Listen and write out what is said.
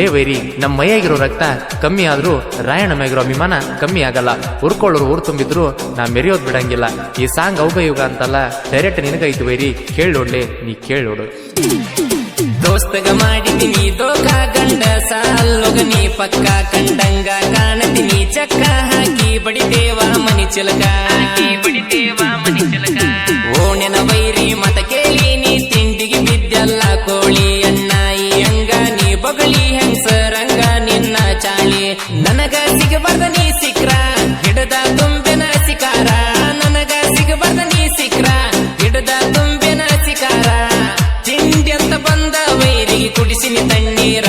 ಲೇ ವೈರಿ ನಮ್ಮ ಮೈಯಾಗಿರೋ ರಕ್ತ ಕಮ್ಮಿ ಆದ್ರೂ ರಾಯಣ್ಣ ಮ್ಯಾಗಿರೋ ಅಭಿಮಾನ ಕಮ್ಮಿ ಆಗಲ್ಲ. ಉರ್ಕೊಳ್ಳೋರು ಊರು ತುಂಬಿದ್ರು ನಾ ಮೆರೆಯೋದ್ ಬಿಡಂಗಿಲ್ಲ. ಈ ಸಾಂಗ್ ಯುಗ ಅಂತಲ್ಲ ಡೈರೆಕ್ಟ್ ನಿನಗೈತು ವೈರಿ ಕೇಳ್ ನೋಡ್ಲೆ ನೀ ಕೇಳೋಡು ನೋಡು. ದೋಸ್ತಗ ಮಾಡಿದೀನಿ ದೋಖ ಗಂಡ ಸಾಲೊಗ ನೀ ಪಕ್ಕ ಕಂಡಂಗ ಕಾಣದಿನಿ ಚಕ್ಕ ಹಾಕಿ ಬಡಿದೇವ ಮನಿ ಚಿಲಕ. ಓಣೆನ ವೈರಿ ಮತ ಕೇಳಿ ನೀ ತಿಂಡಿಗೆ ಬಿದ್ದಲ್ಲ ಕೋಳಿ. ರಂಗ ನಿನ್ನ ಚಾಲಿ. ನನಗ ಸಿಗಬಾರ್ದ ನೀ ಸಿಕ್ರ. ಗಿಡದ ತುಂಬಿನ ಸಿಕಾರ. ನನಗ ಸಿಗಬಾರ್ದ ನೀ ಸಿಕ್ರ. ಗಿಡದ ತುಂಬಿನ ಸಿಕಾರ. ತಿಂಡಿ ಅಂತ ಬಂದ ವೈರಿ ಕುಡಿಸಿನಿ ತಣ್ಣೀರ.